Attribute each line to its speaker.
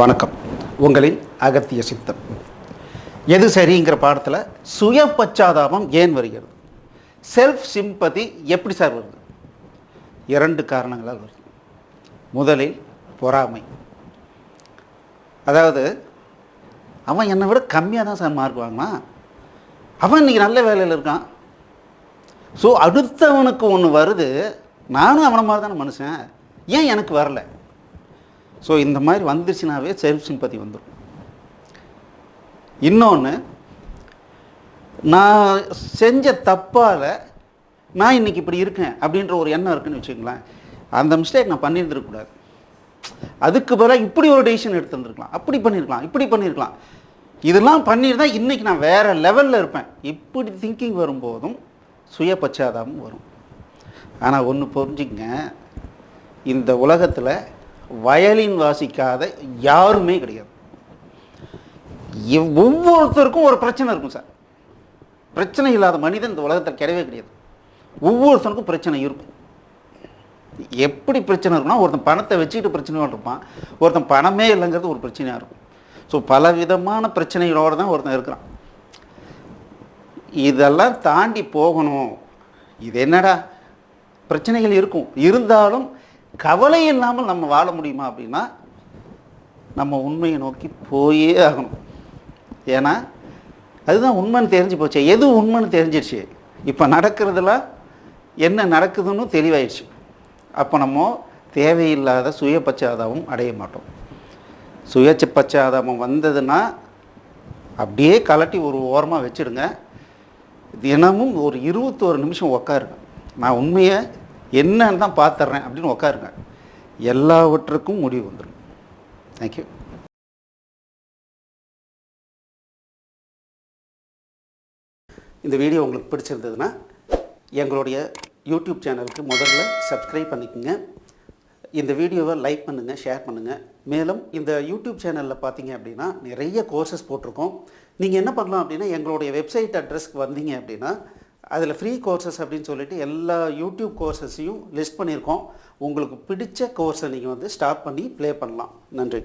Speaker 1: வணக்கம். உங்களின் அகத்திய சித்தம். எது சரிங்கிற பாடத்தில் சுய பச்சாதாபம் ஏன் வருகிறது? செல்ஃப் சிம்பதி எப்படி சார் வருது? இரண்டு காரணங்களால் வருது. முதலில் பொறாமை. அதாவது அவன் என்னை விட கம்மியாக தான் சார் மார்க் வாங்கினான் அவன் இன்னைக்கு நல்ல வேலையில் இருக்கான். ஸோ அடுத்தவனுக்கு ஒன்று வருது. நானும் அவனை மாதிரி தானே மனுஷன். ஏன் எனக்கு வரலை? ஸோ இந்த மாதிரி வந்துருச்சுனாவே செல்ஃப் சிம்பத்தி வந்துடும் இன்னொன்று நான் செஞ்ச தப்பால் நான் இன்னைக்கு இப்படி இருக்கேன் அப்படின்ற ஒரு எண்ணம் இருக்குன்னு வச்சுக்கங்களேன். அந்த மிஸ்டேக் நான் பண்ணியிருந்துருக்கக்கூடாது அதுக்கு பிறகு இப்படி ஒரு டெசிஷன் எடுத்துருந்துருக்கலாம் அப்படி பண்ணியிருக்கலாம் இப்படி பண்ணியிருக்கலாம் இதெல்லாம் பண்ணியிருந்தா இன்றைக்கி நான் வேறு லெவலில் இருப்பேன். இப்படி திங்கிங் வரும்போதும் சுய பச்சாதாபம் வரும். ஆனால் ஒன்று புரிஞ்சுங்க இந்த உலகத்தில் வயலின் வாசிக்காத யாருமே கிடையாது. ஒவ்வொருத்தருக்கும் ஒரு பிரச்சனை இருக்கும் சார். பிரச்சனை இல்லாத மனிதன் இந்த உலகத்தில் கிடையவே கிடையாது. ஒவ்வொருத்தருக்கும் பிரச்சனை இருக்கும். எப்படி பிரச்சனை இருக்குன்னா ஒருத்தன் பணத்தை வச்சுக்கிட்டு பிரச்சனையோடு இருப்பான் ஒருத்தன் பணமே இல்லைங்கிறது ஒரு பிரச்சனையாக இருக்கும். ஸோ பல விதமான பிரச்சனைகளோடு தான் ஒருத்தன் இருக்கிறான். இதெல்லாம் தாண்டி போகணும். இது என்னடா? பிரச்சனைகள் இருக்கும். இருந்தாலும் கவலை இல்லாமல் நம்ம வாழ முடியுமா அப்படின்னா நம்ம உண்மையை நோக்கி போயே ஆகணும். ஏன்னா அதுதான் உண்மைன்னு தெரிஞ்சு போச்சு. எது உண்மைன்னு தெரிஞ்சிருச்சு? இப்போ நடக்கிறதுலாம் என்ன நடக்குதுன்னு தெளிவாயிடுச்சு. அப்போ நம்ம தேவையில்லாத சுய பச்சாதாபம் அடைய மாட்டோம். சுய பச்சாதாபம் வந்ததுன்னா அப்படியே கலட்டி ஒரு ஓரமாக வச்சிடுங்க. தினமும் ஒரு இருபத்தோரு நிமிஷம் உக்காருங்க. நான் உண்மையை என்னன்னு தான் பார்த்துட்றேன் அப்படின்னு உட்காருங்க எல்லாவற்றுக்கும் முடிவு வந்துடும் தேங்க்யூ இந்த வீடியோ உங்களுக்கு பிடிச்சிருந்ததுன்னா எங்களுடைய யூடியூப் சேனலுக்கு முதல்ல சப்ஸ்கிரைப் பண்ணிக்கோங்க. இந்த வீடியோவை லைக் பண்ணுங்கள் ஷேர் பண்ணுங்கள் மேலும் இந்த யூடியூப் சேனலில் பார்த்தீங்க அப்படின்னா நிறைய கோர்சஸ் போட்டிருக்கோம். நீங்கள் என்ன பண்ணலாம் அப்படின்னா எங்களுடைய வெப்சைட் அட்ரஸ்க்கு வந்தீங்க அப்படின்னா அதில் ஃப்ரீ கோர்சஸ் அப்படின்னு சொல்லிட்டு எல்லா யூடியூப் கோர்சஸையும் லிஸ்ட் பண்ணியிருக்கோம். உங்களுக்கு பிடிச்ச கோர்ஸை நீங்கள் வந்து ஸ்டார்ட் பண்ணி ப்ளே பண்ணலாம். நன்றி.